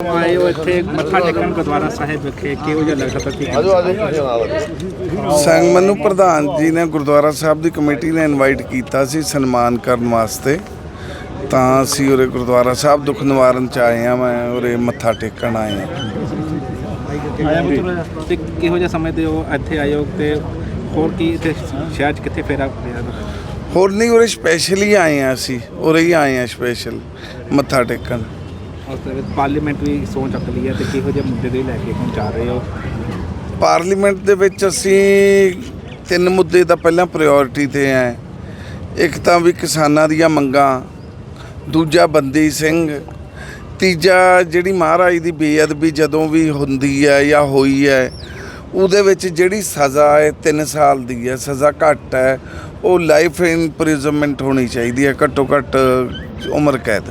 ਆਏ ਹੋ ਇੱਥੇ ਮੱਥਾ ਟੇਕਣ ਗੁਰਦੁਆਰਾ ਸਾਹਿਬ ਵਿਖੇ ਕਿਹੋ ਜਿਹਾ ਲੱਗਦਾ ਕਿ ਆਜੋ ਆਜੋ ਸੰਗ ਮੈਨੂੰ ਪ੍ਰਧਾਨ ਜੀ ਨੇ ਗੁਰਦੁਆਰਾ ਸਾਹਿਬ ਦੀ ਕਮੇਟੀ ਨੇ ਇਨਵਾਈਟ ਕੀਤਾ ਸੀ ਸਨਮਾਨ ਕਰਨ ਵਾਸਤੇ। ਤਾਂ ਅਸੀਂ ਉਰੇ ਗੁਰਦੁਆਰਾ ਸਾਹਿਬ ਦੁੱਖ ਨਿਵਾਰਨ ਚ ਆਏ ਆ ਮੈਂ ਉਰੇ ਮੱਥਾ ਟੇਕਣ ਆਏ ਆ ਤੇ ਕਿਹੋ ਜਿਹਾ ਸਮਝਦੇ ਹੋ ਇੱਥੇ ਆਏ ਹੋ ਤੇ ਹੋਰ ਕੀ ਇੱਥੇ ਸ਼ਹਿਰ 'ਚ ਕਿੱਥੇ ਫੇਰਾ ਪਿਆ? ਤੁਹਾਡਾ? ਹੋਰ ਨਹੀਂ ਉਰੇ ਸਪੈਸ਼ਲੀ ਆਏ ਆ ਅਸੀਂ ਉਰੇ ਹੀ ਆਏ ਆ ਸਪੈਸ਼ਲ ਮੱਥਾ ਟੇਕਣ। ਉਸ ਦੇ ਵਿੱਚ ਪਾਰਲੀਮੈਂਟ ਵੀ ਸੋਚ ਚੱਕ ਲਈ ਹੈ ਤੇ ਕਿਹੋ ਜਿਹੇ ਮੁੱਦੇ ਦੇ ਲੈ ਕੇ ਹੁਣ ਜਾ ਰਹੇ ਹੋ? ਪਾਰਲੀਮੈਂਟ ਦੇ ਵਿੱਚ ਅਸੀਂ ਤਿੰਨ ਮੁੱਦੇ ਦਾ ਪਹਿਲਾਂ ਪ੍ਰਾਇੋਰਟੀ ਤੇ ਹੈ। ਇੱਕ ਤਾਂ ਵੀ ਕਿਸਾਨਾਂ ਦੀਆਂ ਮੰਗਾਂ, ਦੂਜਾ ਬੰਦੀ ਸਿੰਘ, ਤੀਜਾ ਜਿਹੜੀ ਮਹਾਰਾਜ ਦੀ ਬੇਅਦਬੀ ਜਦੋਂ ਵੀ ਹੁੰਦੀ ਹੈ ਜਾਂ ਹੋਈ ਹੈ, ਉਹਦੇ ਵਿੱਚ ਜਿਹੜੀ ਸਜ਼ਾ ਹੈ 3 ਸਾਲ ਦੀ ਹੈ, ਸਜ਼ਾ ਘੱਟ ਹੈ, ਉਹ ਲਾਈਫ ਇੰਪ੍ਰਿਜ਼ਨਮੈਂਟ ਹੋਣੀ ਚਾਹੀਦੀ ਹੈ, ਘੱਟੋ ਘੱਟ ਉਮਰ ਕੈਦ।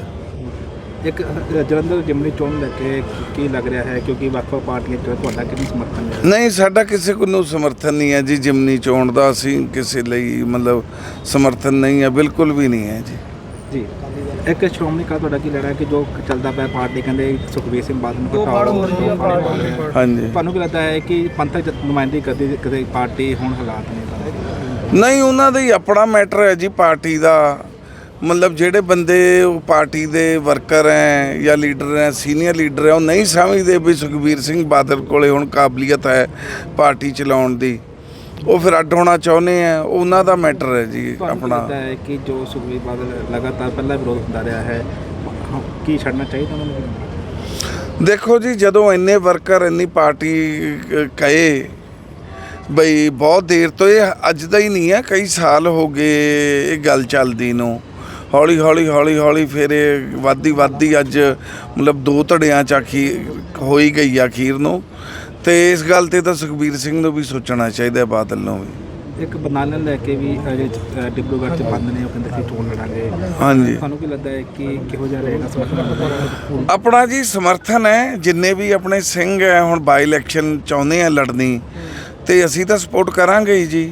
ਇੱਕ ਜਲੰਧਰ ਜਿਮਨੀ ਚੋਣ ਲੈ ਕੇ ਕੀ ਲੱਗ ਰਿਹਾ ਹੈ? ਕਿਉਂਕਿ ਵੱਖ-ਵੱਖ ਪਾਰਟੀਆਂ 'ਚ ਤੁਹਾਡਾ ਕਿੰਨੀ ਸਮਰਥਨ ਹੈ? ਨਹੀਂ ਸਾਡਾ ਕਿਸੇ ਕੋਲ ਨੂੰ ਸਮਰਥਨ ਨਹੀਂ ਹੈ ਜੀ ਜਿਮਨੀ ਚੋਣ ਦਾ। ਅਸੀਂ ਕਿਸੇ ਲਈ ਮਤਲਬ ਸਮਰਥਨ ਨਹੀਂ ਹੈ ਬਿਲਕੁਲ ਵੀ ਨਹੀਂ ਹੈ ਜੀ। ਜੀ। ਇੱਕ ਸ਼੍ਰੋਮਣੀ ਕਾ ਤੁਹਾਡਾ ਕੀ ਲੜਾ ਕਿ ਜੋ ਚੱਲਦਾ ਪਿਆ ਪਾਰਟੀ ਕਹਿੰਦੇ ਸੁਖਬੀਰ ਸਿੰਘ ਬਾਦਲ ਨੂੰ ਹਟਾਓ। ਹਾਂਜੀ। ਤੁਹਾਨੂੰ ਕੀ ਲੱਗਦਾ ਹੈ ਕਿ ਪੰਥਕ ਨੁਮਾਇੰਦਗੀ ਕਰਦੀ ਕਦੇ ਪਾਰਟੀ ਹੁਣ ਹਾਲਾਤ ਨੇ? ਨਹੀਂ ਉਹਨਾਂ ਦਾ ਹੀ ਆਪਣਾ ਮੈਟਰ ਹੈ ਜੀ ਪਾਰਟੀ ਦਾ। ਮਤਲਬ ਜਿਹੜੇ ਬੰਦੇ ਉਹ ਪਾਰਟੀ ਦੇ ਵਰਕਰ ਹੈ ਜਾਂ ਲੀਡਰ ਹੈ ਸੀਨੀਅਰ ਲੀਡਰ ਹੈ ਉਹ ਨਹੀਂ ਸਮਝਦੇ ਵੀ ਸੁਖਬੀਰ ਸਿੰਘ ਬਾਦਲ ਕੋਲੇ ਹੁਣ ਕਾਬਲੀਅਤ ਹੈ ਪਾਰਟੀ ਚਲਾਉਣ ਦੀ। ਉਹ ਫਿਰ ਅੱਡ ਹੋਣਾ ਚਾਹੁੰਦੇ ਆ ਉਹਨਾਂ ਦਾ ਮੈਟਰ ਹੈ ਜੀ ਆਪਣਾ। ਲੱਗਦਾ ਹੈ ਕਿ ਜੋ ਸੁਖਬੀਰ ਬਾਦਲ ਲਗਾਤਾਰ ਪਹਿਲਾਂ ਵਿਰੋਧ ਹੁੰਦਾ ਰਿਹਾ ਹੈ ਕੀ ਛੱਡਣਾ ਚਾਹੀਦਾ ਉਹਨਾਂ ਨੂੰ? ਦੇਖੋ ਜੀ ਜਦੋਂ ਇੰਨੇ ਵਰਕਰ ਇੰਨੀ ਪਾਰਟੀ ਕਹੇ ਬਈ ਬਹੁਤ ਦੇਰ ਤੋਂ ਇਹ ਅੱਜ ਦਾ ਹੀ ਨਹੀਂ ਹੈ ਕਈ ਸਾਲ ਹੋ ਗਏ ਇਹ ਗੱਲ ਚੱਲਦੀ ਨੂੰ। ਹੌਲੀ ਹੌਲੀ ਹੌਲੀ ਹੌਲੀ ਫਿਰ ਇਹ ਵੱਧਦੀ ਵੱਧਦੀ ਅੱਜ ਮਤਲਬ ਦੋ ਧੜਿਆਂ ਚ ਆਖੀ ਹੋਈ ਗਈ ਆ ਅਖੀਰ ਨੂੰ। ਤੇ ਇਸ ਗੱਲ ਤੇ ਤਾਂ ਸੁਖਬੀਰ ਸਿੰਘ ਨੂੰ ਵੀ ਸੋਚਣਾ ਚਾਹੀਦਾ ਹੈ ਬਾਦਲ ਨੂੰ ਵੀ। ਇੱਕ ਬਨਾਨਾ ਲੈ ਕੇ ਵੀ ਅਜੇ ਅ, ਡਿਬਰੂਗੜ੍ਹ ਚ ਬੰਦ ਨੇ ਉਹ ਕਹਿੰਦੇ ਸੀ ਚੋਣ ਲੜਾਂਗੇ। ਹਾਂਜੀ। ਤੁਹਾਨੂੰ ਕੀ ਲੱਗਦਾ ਹੈ ਕਿ ਕਿਹੋ ਜਿਹਾ ਰਹੇਗਾ ਸਮਰਥਨ? ਆਪਣਾ ਜੀ ਸਮਰਥਨ ਹੈ ਜਿੰਨੇ ਵੀ ਆਪਣੇ ਸਿੰਘ ਹੈ ਹੁਣ ਬਾਈ ਇਲੈਕਸ਼ਨ ਚਾਹੁੰਦੇ ਆ ਲੜਨੀ ਤੇ ਅਸੀਂ ਤਾਂ ਸਪੋਰਟ ਕਰਾਂਗੇ ਜੀ।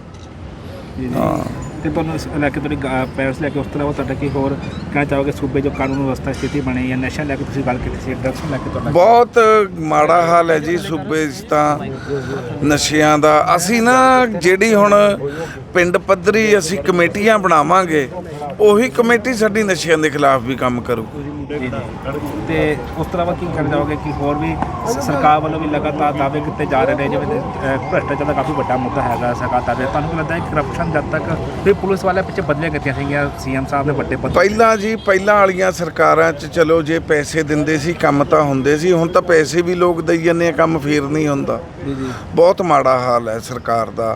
ਜੀ, ਜੀ। ਤੇ ਤੁਹਾਨੂੰ ਇਸ ਲੈ ਕੇ ਤੁਹਾਡੀ ਪੈਰਸ ਲੈ ਕੇ ਉਸ ਤੋਂ ਇਲਾਵਾ ਤੁਹਾਡਾ ਕੀ ਹੋਰ ਕਹਿਣਾ ਚਾਹੋਗੇ? ਸੂਬੇ ਜੋ ਕਾਨੂੰਨ ਵਿਵਸਥਾ ਸਥਿਤੀ ਬਣੀ ਹੈ ਨਸ਼ਾ ਲੈ ਕੇ ਤੁਸੀਂ ਗੱਲ ਕੀਤੀ ਸੀ ਡਰੱਗਸ ਲੈ ਕੇ ਤੁਹਾਡਾ ਬਹੁਤ ਮਾੜਾ ਹਾਲ ਹੈ ਜੀ ਸੂਬੇ 'ਚ ਤਾਂ ਨਸ਼ਿਆਂ ਦਾ। ਅਸੀਂ ਨਾ ਜਿਹੜੀ ਹੁਣ ਪਿੰਡ ਪੱਧਰੀ ਅਸੀਂ ਕਮੇਟੀਆਂ ਬਣਾਵਾਂਗੇ ਉਹੀ ਕਮੇਟੀ ਸਾਡੀ ਨਸ਼ਿਆਂ ਦੇ ਖਿਲਾਫ ਵੀ ਕੰਮ ਕਰੂ। ਜੀ ਜੀ ਤੇ ਉਸ ਤੋਂ ਇਲਾਵਾ ਕੀ ਕਹਿਣਾ ਚਾਹੋਗੇ ਕਿ ਹੋਰ ਵੀ ਸ- ਸਰਕਾਰ ਵੱਲੋਂ ਵੀ ਲਗਾਤਾਰ ਦਾਅਵੇ ਕੀਤੇ ਜਾ ਰਹੇ ਨੇ ਜਿਵੇਂ ਅਹ, ਭ੍ਰਿਸ਼ਟਾਚਾਰ ਦਾ ਕਾਫੀ ਵੱਡਾ ਮੁੱਦਾ ਹੈਗਾ ਸਰਕਾਰ ਦਾਅਵੇ ਤੁਹਾਨੂੰ ਕੀ ਲੱਗਦਾ ਹੈ ਕਰਪਸ਼ਨ ਜਦ ਤੱਕ ਵੀ ਪੁਲਿਸ ਵਾਲੇ ਪਿੱਛੇ ਬਦਲੀਆਂ ਕੀਤੀਆਂ ਸੀਗੀਆਂ ਸੀਐਮ ਸਾਹਿਬ ਦੇ ਵੱਡੇ ਪਦ ਪਹਿਲਾਂ ਜੀ ਪਹਿਲਾਂ ਵਾਲੀਆਂ ਸਰਕਾਰਾਂ 'ਚ ਚਲੋ ਜੇ ਪੈਸੇ ਦਿੰਦੇ ਸੀ ਕੰਮ ਤਾਂ ਹੁੰਦੇ ਸੀ ਹੁਣ ਤਾਂ ਪੈਸੇ ਵੀ ਲੋਕ ਦਈ ਜਾਂਦੇ ਆ ਕੰਮ ਫੇਰ ਨਹੀਂ ਹੁੰਦਾ। ਜੀ ਜੀ। ਬਹੁਤ ਮਾੜਾ ਹਾਲ ਹੈ ਸਰਕਾਰ ਦਾ।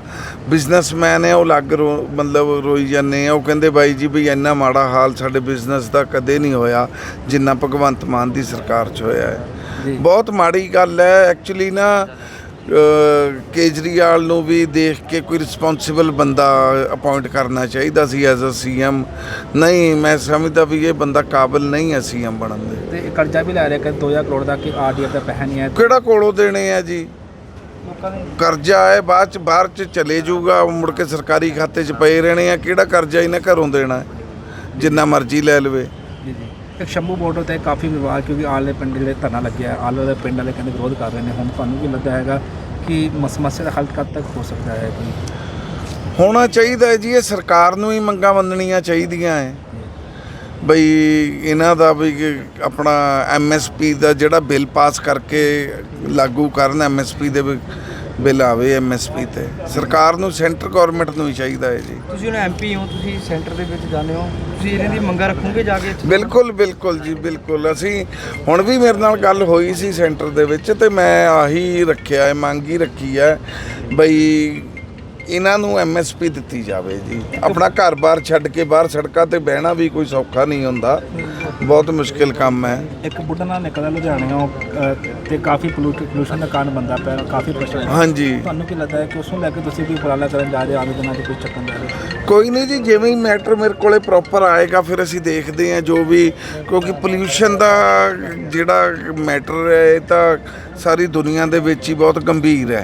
ਬਿਜ਼ਨਸਮੈਨ ਹੈ ਉਹ ਲੱਗ ਰੋ ਮਤਲਬ ਰੋਈ ਜਾਂਦੇ ਆ ਉਹ ਕਹਿੰਦੇ ਬਾਈ ਜੀ ਵੀ ਇੰਨਾ ਮਾੜਾ ਹਾਲ ਸਾਡੇ ਬਿਜ਼ਨਸ ਦਾ ਕਦੇ ਨਹੀਂ ਹੋਇਆ। ਜਿੰਨਾ ਭਗਵੰਤ ਮਾਨ ਦੀ ਸਰਕਾਰ 'ਚ ਹੋਇਆ ਹੈ। ਬਹੁਤ ਮਾੜੀ ਗੱਲ ਹੈ। ਐਕਚੁਅਲੀ ਨਾ ਕੇਜਰੀਵਾਲ ਨੂੰ ਵੀ ਦੇਖ ਕੇ ਕੋਈ ਰਿਸਪੌਂਸਿਬਲ ਬੰਦਾ ਅਪਾਇੰਟ ਕਰਨਾ ਚਾਹੀਦਾ ਸੀ ਐਜ਼ ਅ ਸੀਐਮ ਨਹੀਂ ਮੈਂ ਸਮਝਦਾ ਵੀ ਇਹ ਬੰਦਾ ਕਾਬਿਲ ਨਹੀਂ ਹੈ ਸੀਐਮ ਬਣਨ ਦੇ। ਤੇ ਕਰਜ਼ਾ ਵੀ ਲੈ ਰਿਹਾ ਕਿ 2000 ਕਰੋੜ ਦਾ ਕਿ ਆਰਡੀਐਫ ਦਾ ਪੈਸਾ ਨਹੀਂ ਹੈ ਕਿਹੜਾ ਕੋਲੋਂ ਦੇਣੇ ਆ ਜੀ? ਕਰਜ਼ਾ ਹੈ ਬਾਅਦ ਚ ਬਾਹਰ ਚ ਚਲੇ ਜਾਊਗਾ ਮੁੜ ਕੇ ਸਰਕਾਰੀ ਖਾਤੇ ਚ ਪਏ ਰਹਿਣੇ ਆ। ਕਿਹੜਾ ਕਰਜ਼ਾ ਇਹਨੇ ਘਰੋਂ ਦੇਣਾ? ਜਿੰਨਾ ਮਰਜ਼ੀ ਲੈ ਲਵੇ। ਜੀ ਜੀ। ਇੱਕ ਸ਼ੰਭੂ ਬਾਰਡਰ ਤੇ ਕਾਫੀ ਵਿਵਾਦ, ਕਿਉਂਕਿ ਆਲੇ ਪਿੰਡ ਜਿਹੜੇ ਧਰਨਾ ਲੱਗਿਆ, ਆਲੇ ਦੇ ਪਿੰਡ ਵਾਲੇ ਕਹਿੰਦੇ ਵਿਰੋਧ ਕਰ ਰਹੇ ਨੇ। ਹੁਣ ਤੁਹਾਨੂੰ ਕੀ ਲੱਗਦਾ ਹੈਗਾ ਕਿ ਮ- ਸਮੱਸਿਆ ਦਾ ਹੱਲ ਕਦ ਤੱਕ ਹੋ ਸਕਦਾ ਹੈ ਕੋਈ? ਹੋਣਾ ਚਾਹੀਦਾ ਹੈ ਜੀ, ਇਹ ਸਰਕਾਰ ਨੂੰ ਹੀ ਮੰਗਾਂ ਮੰਨਣੀਆਂ ਚਾਹੀਦੀਆਂ ਹੈ। ਬਈ ਇਹਨਾਂ ਦਾ ਵੀ ਕਿ ਆਪਣਾ ਐਮਐਸਪੀ ਦਾ ਜਿਹੜਾ ਬਿੱਲ ਪਾਸ ਕਰਕੇ ਲਾਗੂ ਕਰਨ ਐਮਐਸਪੀ ਦੇ ਬਿੱਲ ਆਵੇ ਐਮਐਸਪੀ ਤੇ। ਸਰਕਾਰ ਨੂੰ ਸੈਂਟਰ ਗਵਰਨਮੈਂਟ ਨੂੰ ਹੀ ਚਾਹੀਦਾ ਹੈ ਜੀ। ਤੁਸੀਂ ਹੁਣ ਐਮਪੀ ਹੋ ਤੁਸੀਂ ਸੈਂਟਰ ਦੇ ਵਿੱਚ ਜਾਂਦੇ ਹੋ। ਤੁਸੀਂ ਇਹਨਾਂ ਦੀ ਮੰਗਾਂ ਰੱਖੋਗੇ ਜਾ ਕੇ? ਬਿਲਕੁਲ ਬਿਲਕੁਲ ਜੀ ਬਿਲਕੁਲ। ਅਸੀਂ ਹੁਣ ਵੀ ਮੇਰੇ ਨਾਲ ਗੱਲ ਹੋਈ ਸੀ ਸੈਂਟਰ ਦੇ ਵਿੱਚ ਤੇ ਮੈਂ ਆਹੀ ਰੱਖਿਆ ਹੈ ਮੰਗ ਹੀ ਰੱਖੀ ਹੈ ਬਈ ਇਹਨਾਂ ਨੂੰ ਐਮਐਸਪੀ ਦਿੱਤੀ ਜਾਵੇ ਜੀ। ਆਪਣਾ ਘਰ-ਬਾਰ ਛੱਡ ਕੇ ਬਾਹਰ ਸੜਕਾਂ ਤੇ ਬਹਿਣਾ ਵੀ ਕੋਈ ਸੌਖਾ ਨਹੀਂ ਹੁੰਦਾ। ਬਹੁਤ ਮੁਸ਼ਕਿਲ ਕੰਮ ਹੈ। ਇੱਕ ਬੁੱਢਾ ਨਾਲ ਨਿਕਲਦਾ ਲੁਧਿਆਣਿਓਂ ਤੇ ਕਾਫੀ ਪੋਲੂਸ਼ਨ ਦਾ ਕਾਰਨ ਬੰਦਾ ਪਿਆ ਕਾਫੀ ਪਰੇਸ਼ਾਨ ਹਾਂਜੀ। ਤੁਹਾਨੂੰ ਕੀ ਲੱਗਦਾ ਹੈ ਕਿ ਉਸ ਨੂੰ ਲੈ ਕੇ ਤੁਸੀਂ ਵੀ ਉਪਰਾਲਾ ਕਰਨ ਜਾ ਰਹੇ ਹੋ ਆਗੇ ਦਿਨਾਂ 'ਚ ਕੋਈ ਚੱਕਣ ਜਾ ਰਹੇ ਹੋ? ਕੋਈ ਨਹੀਂ ਜੀ ਜਿਵੇਂ ਹੀ ਮੈਟਰ ਮੇਰੇ ਕੋਲੇ ਪ੍ਰੋਪਰ ਆਏਗਾ ਫਿਰ ਅਸੀਂ ਦੇਖਦੇ ਹਾਂ ਜੋ ਵੀ ਕਿਉਂਕਿ ਪੋਲਿਊਸ਼ਨ ਦਾ ਜਿਹੜਾ ਮੈਟਰ ਹੈ ਇਹ ਤਾਂ ਸਾਰੀ ਦੁਨੀਆ ਦੇ ਵਿੱਚ ਹੀ ਬਹੁਤ ਗੰਭੀਰ ਹੈ।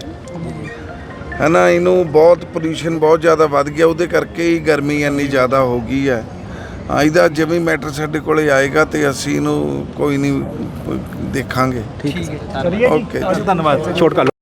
ਹਨਾ ਇਹਨੂੰ ਬਹੁਤ ਪੋਲਿਊਸ਼ਨ ਬਹੁਤ ਜ਼ਿਆਦਾ ਵੱਧ ਗਿਆ ਉਹਦੇ ਕਰਕੇ ਹੀ ਗਰਮੀ ਇੰਨੀ ਜ਼ਿਆਦਾ ਹੋ ਗਈ ਹੈ ਹਾਂ ਇਹਦਾ ਜਿਵੇਂ ਮੈਟਰ ਸਾਡੇ ਕੋਲੇ ਆਏਗਾ ਤੇ ਅਸੀਂ ਇਹਨੂੰ ਕੋਈ ਨਹੀਂ ਦੇਖਾਂਗੇ ਠੀਕ ਹੈ ਓਕੇ ਜੀ ਧੰਨਵਾਦ ਛੋਟ ਕਰ